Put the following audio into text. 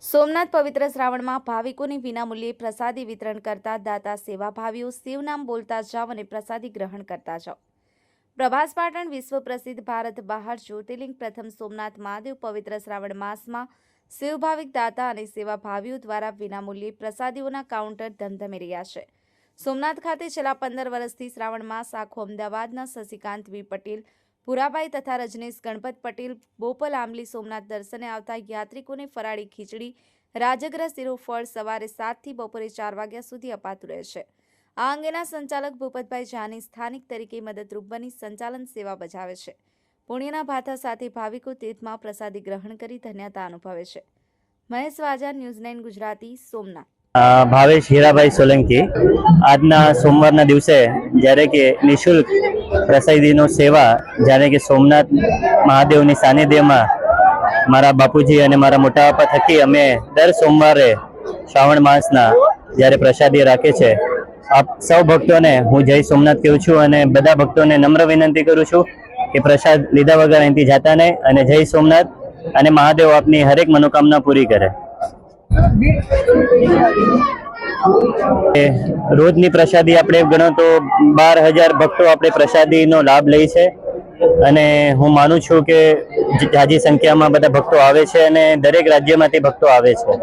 સોમનાથ પવિત્ર શ્રાવણમાં ભાવિકોને વિનામૂલ્યે પ્રસાદી વિતરણ કરતા દાતા સેવાભાવીઓ શિવનામ બોલતા જાઓ અને પ્રસાદી ગ્રહણ કરતા જાઓ. પ્રભાસ પાટણ વિશ્વ પ્રસિદ્ધ ભારત બહાર જ્યોતિર્લિંગ પ્રથમ સોમનાથ મહાદેવ પવિત્ર શ્રાવણ માસમાં શિવભાવિક દાતા અને સેવાભાવીઓ દ્વારા વિનામૂલ્યે પ્રસાદીઓના કાઉન્ટર ધમધમી રહ્યા છે. સોમનાથ ખાતે છેલ્લા પંદર વર્ષથી શ્રાવણ માસ આખો અમદાવાદના શશિકાંત વી પટેલ ભૂરાભાઈ તથા રજનીશ ગણપત પટેલ, બોપલ આંબલી, સોમનાથ દર્શને આવતા યાત્રિકોને ફરાળી ખીચડી રાજગરા શિરોફળ સવારે સાતથી બપોરે ચાર વાગ્યા સુધી અપાતું રહેશે આ અંગેના સંચાલક ભૂપતભાઈ જાની સ્થાનિક તરીકે મદદરૂપ બની સંચાલન સેવા બજાવે છે. પુણ્યના ભાથા સાથે ભાવિકો તીર્થમાં પ્રસાદી ગ્રહણ કરી ધન્યતા અનુભવે છે. Mahesh Vaja news nine Gujarati, Somnath. Bhavesh Hirabhai Solanki. આજના સોમવારના દિવસે જ્યારે કે નિઃશુલ્ક પ્રસાદીનો સેવા, જ્યારે કે સોમનાથ મહાદેવની સાનિધ્યમાં મારા બાપુજી અને મારા મોટા બાપા થકી અમે દર સોમવારે શ્રાવણ માસના જ્યારે પ્રસાદી રાખે છે, આપ સૌ ભક્તોને હું જય સોમનાથ કહું છું અને બધા ભક્તોને નમ્ર વિનંતી કરું છું કે પ્રસાદ લીધા વગર અહીંથી જાતા નહીં અને જય સોમનાથ અને મહાદેવ આપની હરેક મનોકામના પૂરી કરે. રોજની પ્રસાદી આપણે ગણો તો બાર હજાર ભક્તો આપણે પ્રસાદીનો લાભ લે છે. અને હું માનું છું કે જાજી સંખ્યામાં બધા ભક્તો આવે છે અને દરેક રાજ્યમાંથી ભક્તો આવે છે.